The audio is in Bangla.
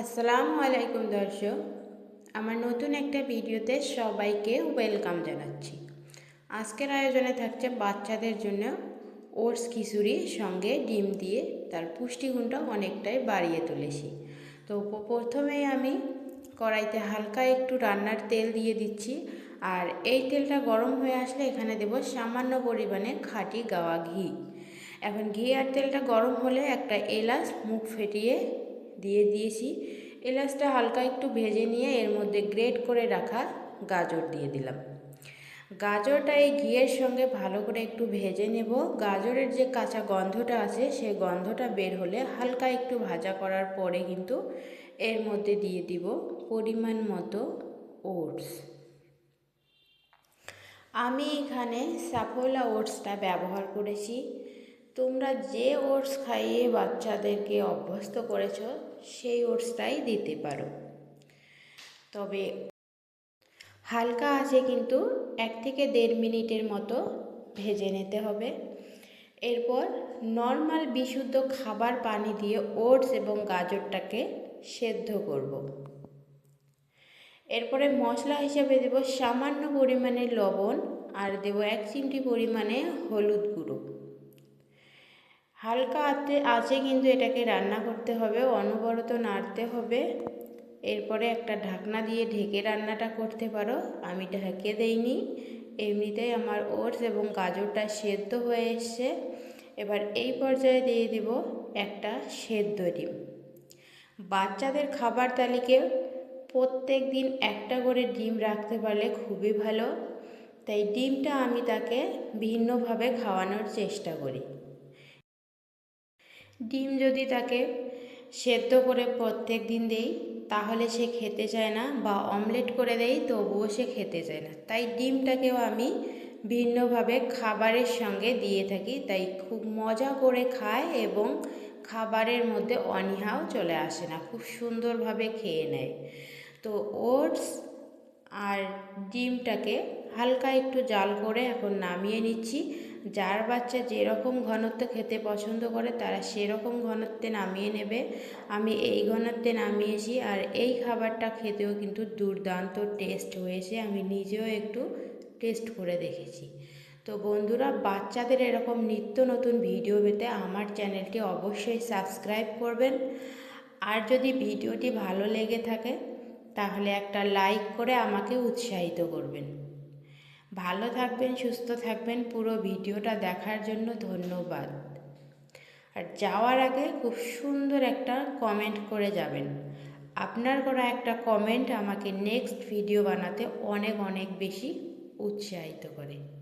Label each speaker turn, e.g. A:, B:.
A: আসসালামু আলাইকুম দর্শক, আমার নতুন একটা ভিডিওতে সবাইকে ওয়েলকাম জানাচ্ছি। আজকের আয়োজনে থাকছে বাচ্চাদের জন্য ওটস খিচুড়ি, সঙ্গে ডিম দিয়ে তার পুষ্টিগুণটা অনেকটাই বাড়িয়ে তুলেছি। তো প্রথমেই আমি কড়াইতে হালকা একটু রান্নার তেল দিয়ে দিচ্ছি, আর এই তেলটা গরম হয়ে আসলে এখানে দেব সামান্য পরিমাণে খাঁটি গাওয়া ঘি। এখন ঘি আর তেলটা গরম হলে একটা এলাচ, মুখ ফেটিয়ে দিয়ে দিয়েছি। এলাচটা হালকা একটু ভেজে নিয়ে এর মধ্যে গ্রেট করে রাখা গাজর দিয়ে দিলাম। গাজরটা এই ঘিয়ের সঙ্গে ভালো করে একটু ভেজে নেব। গাজরের যে কাঁচা গন্ধটা আছে সেই গন্ধটা বের হলে হালকা একটু ভাজা করার পরে কিন্তু এর মধ্যে দিয়ে দিব পরিমাণ মতো ওটস। আমি এখানে সাফোলা ওটসটা ব্যবহার করেছি। তোমরা যে ওটস খাইয়ে বাচ্চাদেরকে অভ্যস্ত করেছ সেই ওটসটাই দিতে পারো। তবে হালকা আছে কিন্তু এক থেকে দেড় মিনিটের মতো ভেজে নিতে হবে। এরপর নর্মাল বিশুদ্ধ খাবার পানি দিয়ে ওটস এবং গাজরটাকে সেদ্ধ করব। এরপরে মশলা হিসেবে দেব সামান্য পরিমাণে লবণ আর দেব এক চিমটি পরিমাণে হলুদ গুঁড়ো। হালকা আতে আছে কিন্তু এটাকে রান্না করতে হবে, অনবরত নাড়তে হবে। এরপরে একটা ঢাকনা দিয়ে ঢেকে রান্নাটা করতে পারো, আমি ঢেকে দেইনি। এমনিতেই আমার ওটস এবং গাজরটা সেদ্ধ হয়ে এসছে। এবার এই পর্যায়ে দিয়ে দিব একটা সেদ্ধ ডিম। বাচ্চাদের খাবার তালিকায় প্রত্যেক দিন একটা করে ডিম রাখতে পারলে খুবই ভালো। তাই ডিমটা আমি তাকে ভিন্নভাবে খাওয়ানোর চেষ্টা করি। ডিম যদি তাকে সেদ্ধ করে প্রত্যেক দিন দেই, তাহলে সে খেতে চায় না বা অমলেট করে দেই, তবুও সে খেতে চায় না। তাই ডিমটাকেও আমি ভিন্নভাবে খাবারের সঙ্গে দিয়ে থাকি, তাই খুব মজা করে খায় এবং খাবারের মধ্যে অনীহাও চলে আসে না, খুব সুন্দরভাবে খেয়ে নেয়। তো ওটস আর ডিমটাকে হালকা একটু জাল করে এখন নামিয়ে নিচ্ছি। যার বাচ্চা যেরকম ঘনত্ব খেতে পছন্দ করে, তারা সেরকম ঘনত্বে নামিয়ে নেবে। আমি এই ঘনত্বে নামিয়েছি আর এই খাবারটা খেতেও কিন্তু দুর্দান্ত টেস্ট হয়েছে। আমি নিজেও একটু টেস্ট করে দেখেছি। তো বন্ধুরা, বাচ্চাদের এরকম নিত্য নতুন ভিডিও পেতে আমার চ্যানেলটি অবশ্যই সাবস্ক্রাইব করবেন। আর যদি ভিডিওটি ভালো লেগে থাকে, তাহলে একটা লাইক করে আমাকে উৎসাহিত করবেন। ভালো থাকবেন, সুস্থ থাকবেন। পুরো ভিডিওটা দেখার জন্য ধন্যবাদ। আর যাওয়ার আগে খুব সুন্দর একটা কমেন্ট করে যাবেন। আপনার করা একটা কমেন্ট আমাকে নেক্সট ভিডিও বানাতে অনেক অনেক বেশি উৎসাহিত করে।